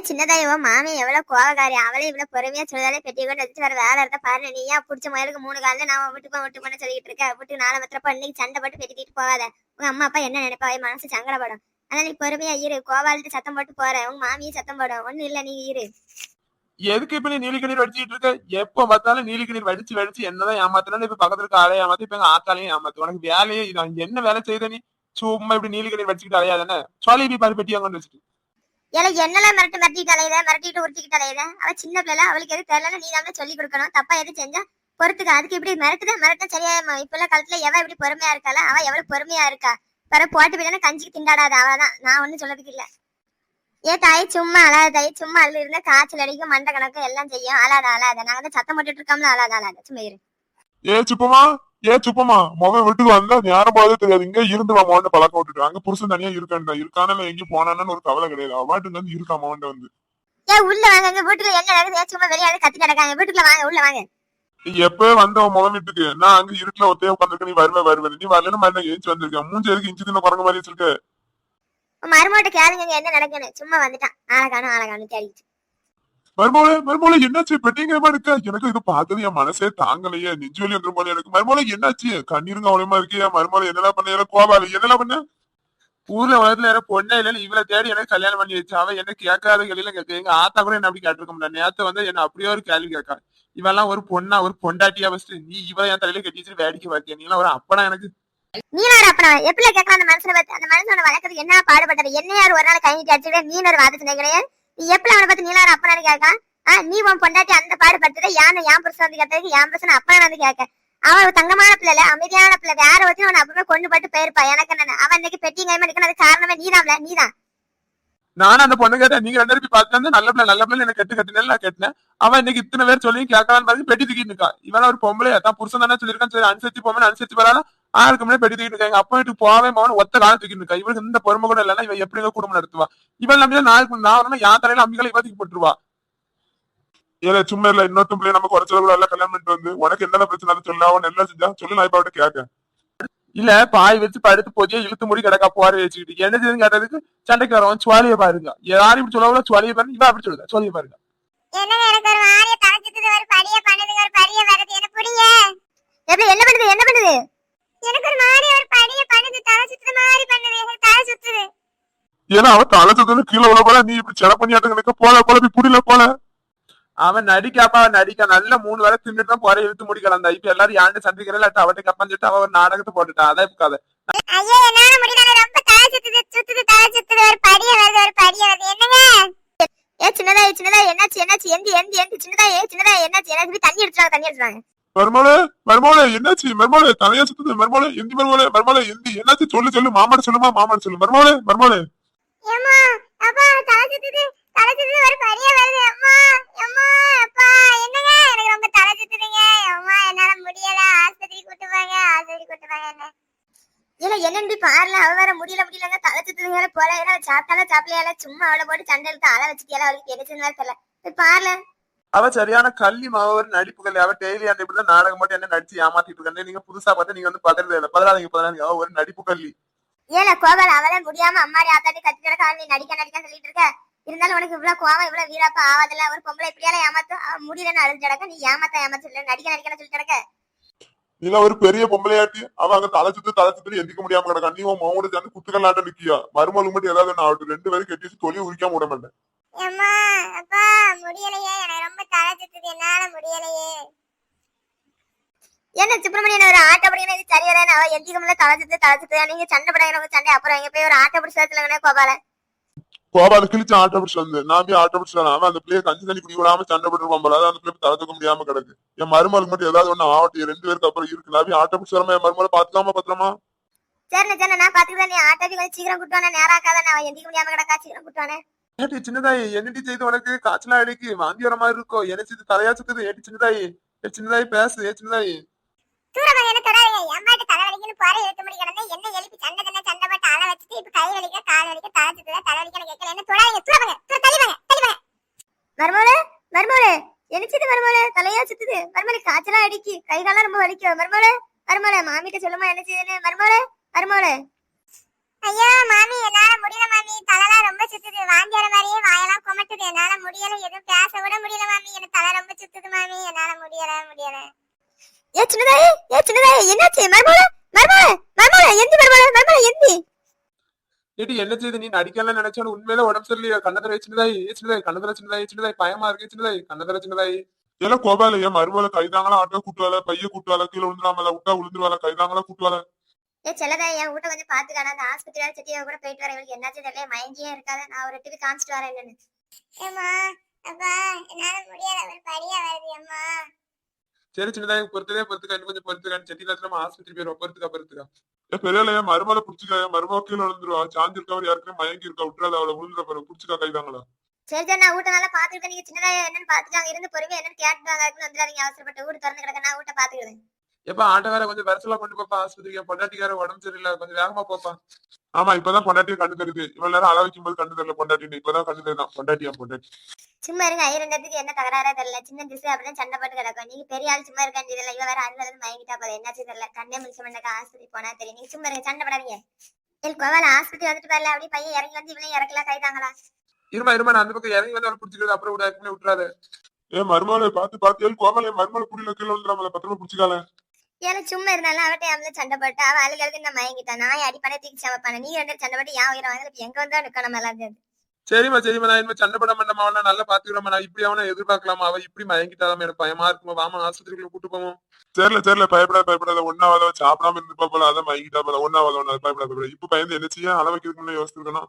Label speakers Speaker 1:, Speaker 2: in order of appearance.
Speaker 1: ஏன் உன் மாமி எவ்வளவு கோவக்காரி அவளே இவ்வளவு பொறுமையா சொல்லுதாலே பெட்டி கொண்டு வச்சுட்டு வர வேலை இருந்தா பாரு நீ ஏன் பிடிச்ச முயலுக்கு மூணு காலில் நான் விட்டு போ விட்டு பண்ண சொல்லிட்டு இருக்க? விட்டு நாளை மாத்திரப்ப இன்னைக்கு சண்டை போட்டு பெட்டிட்டு போகாத. உங்க அம்மா அப்பா என்ன நினைப்பா? மனசு சங்கடப்படும். அதனால நீ பொறுமையா இரு கோவாலிட்டு சத்தம் போட்டு போற உங்க மாமியும் சத்தம் போடும். ஒண்ணு இல்ல நீ இரு.
Speaker 2: எதுக்கு இப்ப நீ நீலி கண்ணீர் வடிச்சிட்டு இருக்க? எப்ப பார்த்தாலும் நீலி வடிச்சு வடிச்சு என்னதான் ஏமாத்தினாலும் இப்ப பக்கத்துல இருக்க ஆளே ஏமாத்தி இப்ப எங்க ஆத்தாலையும் ஏமாத்து. உனக்கு வேலையே இது என்ன வேலை செய்த நீ? சும்மா இப்படி நீலி கண்ணீர் வடிச்சுக்கிட்டு அலையாதானே சொல்லி போய் பாரு பெட்டி வாங்கன்னு வச்சுட்டு.
Speaker 1: எனக்கு என்னெல்லாம் மிரட்டு மிரட்டிட்டு அலையுத மிரட்டிட்டு உருட்டிக்கிட்டு அலையுத அவ சின்ன பிள்ளை அவளுக்கு எது தெரியல நீ தான் சொல்லி கொடுக்கணும். தப்பா எது செஞ்சா பொறுத்துக்க. அதுக்கு இப்படி மிரட்டுத மிரட்ட சரியா இப்ப உள்ள காலத்துல எவ இப்படி பொறுமையா இருக்கால அவ எவ்வளவு பொறுமையா இருக்கா. பிற போட்டு போயிட்டானா கஞ்சிக்கு திண்டாடாத அவதான் நான் ஒண்ணும் சொல்றதுக்கு இல்ல. ஏ தாய் சும்மா அழாத தாய் சும்மா அள்ளு இருந்தா காய்ச்சல் அடிக்கும் மண்ட கணக்கு எல்லாம் செய்யும். அழாத அழாத. நாங்க சத்தம் போட்டுட்டு இருக்கோம்ல அழாத அழாத. சும்மா இரு.
Speaker 3: ஏ சுப்பமா ஏ சுப்பமா மொபைல் வீட்டுக்கு வந்தா நேரம் போதே தெரியாது. இங்க இருந்து மோண்ட பழக்கம் விட்டுட்டு. அங்க புருஷன் தனியா இருக்கான்டா. இருக்கான எங்கேயும் போனான்னு ஒரு கவலை கிடையாது. அவ பாட்டுக்கு வந்து இருக்கா மோண்ட வந்து.
Speaker 1: ஏ உள்ள வாங்க எங்க வீட்டுக்குள்ள என்ன நடக்குது? ஏன் சும்மா வெளியாவது கத்தி நடக்காங்க வீட்டுக்குள்ள வாங்க உள்ள வாங்க.
Speaker 3: எப்பவே வந்த முகம் வீட்டுக்கு. நான் அங்க இருட்டுல ஒத்தையா உட்காந்துருக்க நீ வருவே வருவேன் நீ வரலன்னு மாதிரி ஏஞ்சி வந்திருக்கேன்? மூஞ்சி எதுக்கு இஞ்சி குரங்கு மாதிரி வச்சிருக்க?
Speaker 1: கேளுங்க என்ன நடக்குன்னு சும்மா வந்துட்டான். ஆளை காணும் ஆளை காணும்
Speaker 3: மருமோளே மருமோளே என்னாச்சு? பெட்டிங்கிற மாதிரி இருக்கா? எனக்கு இது பார்த்தது என் மனசே தாங்கலையே. நெஞ்சு வலி வந்துரும் போல எனக்கு. மருமோளே என்னாச்சு? கண்ணீருங்க அவ்வளவுமா இருக்கியா? மருமோளே என்னெல்லாம் பண்ண? கோபாலு என்னெல்லாம் பண்ண?
Speaker 2: ஊர்ல உலகத்துல யாரோ பொண்ணே இல்லைன்னு இவளை தேடி எனக்கு கல்யாணம் பண்ணி வச்சு அவன் என்ன கேட்காத கேள்வியில கேட்க எங்க ஆத்தா கூட என்ன அப்படி கேட்டிருக்க முடியல நேத்து வந்து என்ன அப்படியே ஒரு கேள்வி கேட்கா. இவெல்லாம் ஒரு பொண்ணா ஒரு பொண்டாட்டியா ஃபர்ஸ்ட் நீ இவளை என் தலையில கட்டி வச்சு வேடிக்கை பார்த்தியா நீ ஒரு அப்பனா எனக்கு.
Speaker 1: நீனாரு அப்பனா? எப்படி கேட்கலாம்? அந்த மனுஷனை பத்தி அந்த மனுஷனோட வளர்க்கறதுக்கு என்ன பாடுபட்டது? என்ன யார் ஒரு நாள் கை நீட்டி அடிச்சுட்டு நீ ஒரு வாதத்தினை கிடையாது நீ எப்படி அவனை பத்தி நீலாரு அப்பனான்னு கேட்கான் ஆ நீ உன் பொண்டாட்டி அந்த பாடுபட்டதை யானை என் புருஷன் வந்து கேட்டதுக்கு என் புருஷன் அப்பனா வந்து கேட்க. அவன் ஒரு தங்கமான பிள்ளை அமைதியான பிள்ளை வேற வச்சு அவனை அப்பவே கொண்டு போட்டு போயிருப்பா. எனக்கு என்ன அவன் இன்னைக்கு பெட்டி கைமா அது காரணமே நீதான் நீதான்.
Speaker 2: நானும் அந்த பொண்ணு கேட்டேன் நீங்க ரெண்டு பேரும் பார்த்து நல்ல பிள்ளை நல்ல பிள்ளை எனக்கு கெட்டு கட்டினேன் நான் கேட்டேன். அவன் இன்னைக்கு இத்தனை பேர் சொல்லி கேட்கலான்னு பாருங்க பெட்டி தூக்கிட்டு இருக்கா இவன் ஒரு பொம்பளை தான் புருஷன் தானே சொல்லியிருக்கான் சரி அனுசரிச்சு போமே அனுசரிச்சு வரலாம் ஆருக்கு முன்னாடி பெட்டி தூக்கிட்டு இருக்காங்க. அப்பா வீட்டுக்கு போவே மகன் ஒத்த காலம் தூக்கிட்டு இருக்கா. இவனுக்கு இந்த பொறுமை கூட இல்லைன்னா இவன் எப்படிங்க குடும்பம் நடத்துவா? இவன் நம்பி நாளைக்கு நான் வரணும் யான் தலையில அம்பிகளை இவ தூக்கி போட்டுருவா.
Speaker 3: ஏல சும்மா இல்ல இன்னொருத்த பிள்ளை நம்ம குறைச்சல கூட எல்லாம் கல்யாணம் பண்ணிட்டு வந்து உனக்கு என்னென்ன பிரச்சனை அதை சொல்ல அவன் என்ன செஞ்சா சொல்லு நான் இப்ப கேட்க
Speaker 2: இல்ல பாய் வச்சு படுத்து போதியா இழுத்து முடி கிடக்கா போற வச்சுக்கிட்டு. என்ன செய்யுன்னு கேட்டதுக்கு சண்டைக்கு வரவன் சுவாலிய பாருங்க. யாரும் இப்படி சொல்ல சுவாலிய பாருங்க. இவன் அப்படி சொல்லுதா சுவாலிய பாருங்க.
Speaker 1: என்னங்க எனக்கு ஒரு மாறிய தலைச்சுட்டு ஒரு படிய பண்ணுதுங்க ஒரு படிய வருது என்ன புரிய எப்படி என்ன என்ன எனக்கு ஒரு மாறிய ஒரு படிய பண்ணுது தலை சுத்துற மாதிரி பண்ணுது எனக்கு தலை சுத்துது.
Speaker 3: ஏன்னா அவன் தலை சுத்தது கீழே விழ போல நீ இப்படி செல பண்ணி ஆட்டுங்க போல போல இப்படி புரியல போல.
Speaker 2: அவன் நடிக்காப்பா அவன் நடிக்க நல்ல மூணு வேலை தின்னுட்டு தான் போற இழுத்து முடி கலந்தா இப்ப எல்லாரும் யாண்டு சந்திக்கிறேன் இல்லாட்ட அவட்ட கப்பஞ்சிட்டு அவன் ஒரு நாடகத்தை போட்டுட்டான் அதான் இப்ப கதை.
Speaker 1: ஐயோ என்னால முடியல ரொம்ப தலை சுத்துது சுத்துது தலை சுத்துது ஒரு படிய வருது ஒரு படிய வருது. என்னங்க? ஏ சின்னதா ஏ சின்னதா என்னாச்சு என்னாச்சு எந்தி எந்தி எந்தி சின்னதா ஏ சின்னதா என்னாச்சு என்னாச்சு தண்ணி எடுத்துறாங்க தண்ணி எடுத்துறாங்க
Speaker 3: மருமோளே மருமோளே என்னாச்சு? மருமோளே தலையா சுத்துது. மருமோளே எந்தி மருமோளே மருமோளே எந்தி என்னாச்சு? சொல்லு சொல்லு மாமாட சொல்லுமா மாமாட சொல்லு. மருமோளே மருமோளே
Speaker 1: அப்பா தலை சுத்துது. தலை சுத்துது ஒரு வருது அம்மா அம்மா அப்பா என்னங்க? எனக்கு ரொம்ப தலை சுத்துதுங்க. அம்மா என்னால முடியல. ஆஸ்பத்திரி கூட்டு போங்க ஆஸ்பத்திரி கூட்டு போங்க என்ன? இல்ல என்னன்னு பாருல? அவ வேற முடியல முடியலங்க. தலை சுத்துதுங்க போல. ஏன்னா சாப்பிட்டால சாப்பிடல சும்மா அவளை போட்டு சண்டை எடுத்து அழ வச்சுட்டியால அவளுக்கு. என்ன வேற தெரியல. போய் பாருல.
Speaker 2: அவ சரியான கள்ளி மாவு ஒரு நடிப்பு கல்லி அவ டெய்லி அந்த இப்படிதான் நாடகம் மட்டும் என்ன நடிச்சு ஏமாத்திட்டு இருக்காங்க நீங்க புதுசா பார்த்து நீங்க வந்து பதறது இல்லை. பதறாதீங்க பதறாதீங்க அவ ஒரு நடிப்பு கல்லி
Speaker 1: ஏல கோபால் அவளே முடியாம அம்மாடி ஆத்தாடி கத்தி கிடக்கா நீ நடிக்க நடிக்க சொல்லிட்டு இருக்க. இருந்தாலும் உனக்கு இவ்வளவு கோவம் இவ்வளவு வீராப்பா ஆவாதுல ஒரு பொம்பளை இப்படியால ஏமாத்தும் அவ முடியலன்னு அழுது கிடக்க நீ ஏமாத்த ஏமாத்த சொல்ல. நடிக்க நடிக்க சொல்லிட்டு கிடக்க.
Speaker 3: நீங்க ஒரு பெரிய பொம்பளையாட்டி அவன் அங்க தலை சுத்து தலை சுத்து எந்திக்க முடியாம கிடக்கா. நீ உன் மாவோட சேர்ந்து குத்துக்கலாட்ட நிக்கியா? மருமலுக்கு மட்டும் ஏதாவது நான் ஆகட்டும். ரெண்டு பேரும் கட்டி தொழில் உரிக்காம விட மாட்டேன்.
Speaker 1: அம்மா அப்பா முடியலையே. எனக்கு ரொம்ப தலை சுத்துது. என்னால முடியலையே. என்ன சுப்பிரமணியன் ஒரு ஆட்டோ பிடிக்கணும் இது சரியா தானே அவ எந்திக்க முடியல தலை சுத்து தலை சுத்து நீங்க சண்டை படாங்க சண்டை. அப்புறம் எங்க போய் ஒரு ஆட்டோ பிடிச்சி சேர்த்துலங்கண்ணே கோபால.
Speaker 3: கோபால கிழிச்சு ஆட்டோ பிடிச்சு வந்து நான் போய் ஆட்டோ பிடிச்சு அவன் அந்த பிள்ளைய கஞ்சி தண்ணி குடி விடாம சண்டை போட்டு போல. அந்த பிள்ளை தலை தூக்க முடியாம கிடக்கு. என் மருமலுக்கு மட்டும் ஏதாவது ஒண்ணு ஆவட்டும் ரெண்டு பேருக்கு அப்புறம் இருக்கு. நான் போய் ஆட்டோ பிடிச்சு வராம என் மருமலை பாத்துக்காம பத்திரமா?
Speaker 1: சரிண்ணே சரிண்ணே. நான் பாத்துக்கிறேன் நீ ஆட்டோக்கு கொஞ்சம் சீக்கிரம் கூட்டுவானே நேராக்காத நான் எந்திக்க முடியாம கிடக்கா. சீக்கிரம் கூட்டுவானே
Speaker 2: ஏட்டி சின்னதாயி? என்னடி செய்து உனக்கு? காய்ச்சலா அடிக்கு. வாந்தி வர மாதிரி இருக்கும் என்ன செய்து தலையா சுத்துது ஏட்டி சின்னதாயி? ஏ சின்னதாயி பேசு. ஏ சின்னதாயி?
Speaker 1: தூரமாக என்ன தொடாதீங்க. அம்மாட்ட தலை வலிக்குன்னு போற இழுத்து முடி கிடந்து என்ன எழுப்பி சண்டை தண்ணை சண்டை போட்டு அழ வச்சுட்டு இப்ப கை வலிக்க கால் வலிக்க தலை சுத்துதா தலை வலிக்க கேட்கல. என்ன தொடாதீங்க. தூரமாக தள்ளிவாங்க தள்ளிவாங்க மர்மோளே மர்மோளே என்னச்சுது மர்மோளே தலையா சுத்துது மர்மோளே காய்ச்சலா அடிக்கு. கை காலம் ரொம்ப வலிக்கும். மர்மோளே மர்மோளே மாமிட்ட சொல்லுமா என்ன செய்யுதுன்னு மர்மோளே மர்மோளே ஐயோ மாமி என்னால முடியல மாமி. தலைலாம் ரொம்ப சுத்துது. வாந்தி வர மாதிரியே வாயெல்லாம் குமட்டுது. என்னால முடியல. எதுவும் பேச கூட முடியல மாமி. எனக்கு தலை ரொம்ப சுத்துது மாமி. என்னால முடியல முடியல. ஏ சின்னதாயி. ஏ சின்னதாயி. என்னாச்சு? மர்மோல மர்மோல மர்மோல எந்தி மர்மோல மர்மோல எந்தி?
Speaker 2: ஏடி என்ன செய்து? நீ நடிக்கலாம் நினைச்சாலும் உண்மையில உடம்பு சரியில்லையா. கண்ணதர சின்னதாயி. ஏ சின்னதாயி. கண்ணதர சின்னதாயி. சின்னதாயி. பயமா இருக்கு சின்னதாயி. கண்ணதர சின்னதாயி.
Speaker 3: எல்லாம் கோபால என் மருமலை கைதாங்களா ஆட்டோ கூட்டுவால பைய கூட்டுவால கீழே விழுந்துடாமல விட்டா விழுந்துருவால கைதாங்களா கூட்டுவால
Speaker 1: ஏ செல்லதாயி என் வீட்டை கொஞ்சம் பாத்துக்கான அந்த ஆஸ்பத்திரி வேற செட்டியா கூட போயிட்டு வரேன் இவளுக்கு என்னாச்சு தெரியல மயங்கியே இருக்காத. நான் ஒரு டிவி காமிச்சிட்டு வரேன் என்னன்னு. ஏமா அப்பா என்னால முடியல. ஒரு படியா வருது அம்மா.
Speaker 2: சரி சின்னதாயி பொறுத்ததே பொறுத்துக்கா. இன்னும் கொஞ்சம் பொறுத்துக்கான்னு செட்டில நம்ம ஆஸ்பத்திரி போயிருவோம் பொறுத்துக்கா பொறுத்துக்கா.
Speaker 3: என் பெரியல என் மருமலை புடிச்சுக்கா. என் மருமலை கீழே விழுந்துருவா. சாஞ்சிருக்கவர் யாருக்குமே மயங்கி இருக்கா? விட்டுறாத அவளை. விழுந்துற பாரு புடிச்சுக்கா கைதாங்களா
Speaker 1: சரி சரி நான் வீட்டை நல்லா பாத்துக்கிட்டேன் நீங்க சின்னதா என்னன்னு பாத்துட்டு அங்க இருந்து பொறுமையா என்னன்னு அதுக்குன்னு வந்துடாதீங்க. அவசரப்பட்டு வீடு திறந்து கிடக்க. நான் வீட்டை பாத்துக்கிறேன்
Speaker 2: எப்ப ஆட்டோக்கார கொஞ்சம் விரசலா கொண்டு போப்பா ஆஸ்பத்திரிக்கு. பொண்டாட்டிக்கார உடம்பு சரியில்லை கொஞ்சம் வேகமா போப்பா.
Speaker 3: ஆமா இப்பதான் பொண்டாட்டியை கண்டு தெரியுது. இவ்வளவு நேரம் அள வைக்கும் போது கண்டு தெரியல பொண்டாட்டின்னு இப்பதான் கண்டு தெரியும் பொண்டாட்டியா பொண்டாட்டி
Speaker 1: சும்மா இருங்க ஐ ரெண்டத்துக்கு என்ன தகராறா தெரியல. சின்ன திசை அப்படிதான் சண்டை போட்டு கிடக்கும். நீங்க பெரிய ஆள் சும்மா இருக்க வேண்டியதில்ல. இவ வேற அண்ணன் இருந்து மயங்கிட்டா போதும் என்னாச்சு தெரியல. கண்ணே முடிச்ச மண்டக்க ஆஸ்பத்திரி போனா தெரியும். நீங்க சும்மா இருங்க சண்டை படாதீங்க. என் கோவால ஆஸ்பத்திரி வந்துட்டு வரல அப்படியே பையன் இறங்கி வந்து இவனையும் இறக்கல கைதாங்களா
Speaker 2: இருமா இருமா நான் அந்த பக்கம் இறங்கி வந்து அவளை பிடிச்சிக்கிறது அப்புறம் விட விட்டுறாரு
Speaker 3: என் மருமலை பார்த்து பார்த்து ஏன் என் மருமலை புரியல கீழே விழுந்துடாமல பத்திரமா புடிச்சுக்கால
Speaker 1: ஏன்னா சும்மா இருந்தாலும் அவட்ட அவள சண்டை போட்டு அவ அழுகு அழுகு நான் மயங்கிட்டான் நான் அடிப்படை தூக்கி சமைப்பான? நீ ரெண்டு சண்டை போட்டு என் உயிரை வாங்கல எங்க வந்தா நிக்கணும் எல்லாம்
Speaker 2: சரிம்மா சரிம்மா. நான் இனிமே சண்டை பட மாட்டேமா அவனை நல்லா பாத்துக்கிறோமா நான் இப்படி அவனை எதிர்பார்க்கலாமா? அவ இப்படி மயங்கிட்டாலும் எனக்கு பயமா இருக்குமா? வாமா ஆஸ்பத்திரிக்குள்ள கூட்டு போவோம்.
Speaker 3: தெரியல தெரியல. பயப்படாத பயப்படாத. ஒன்னாவத சாப்பிடாம இருந்து போல. அதான் மயங்கிட்டா போல. ஒன்னாவத ஒன்னா பயப்படாத பயப்படாத இப்ப பயந்து என்ன செய்ய? அள வைக்கிறதுக்கு முன்ன யோசிச்சிருக்கணும்.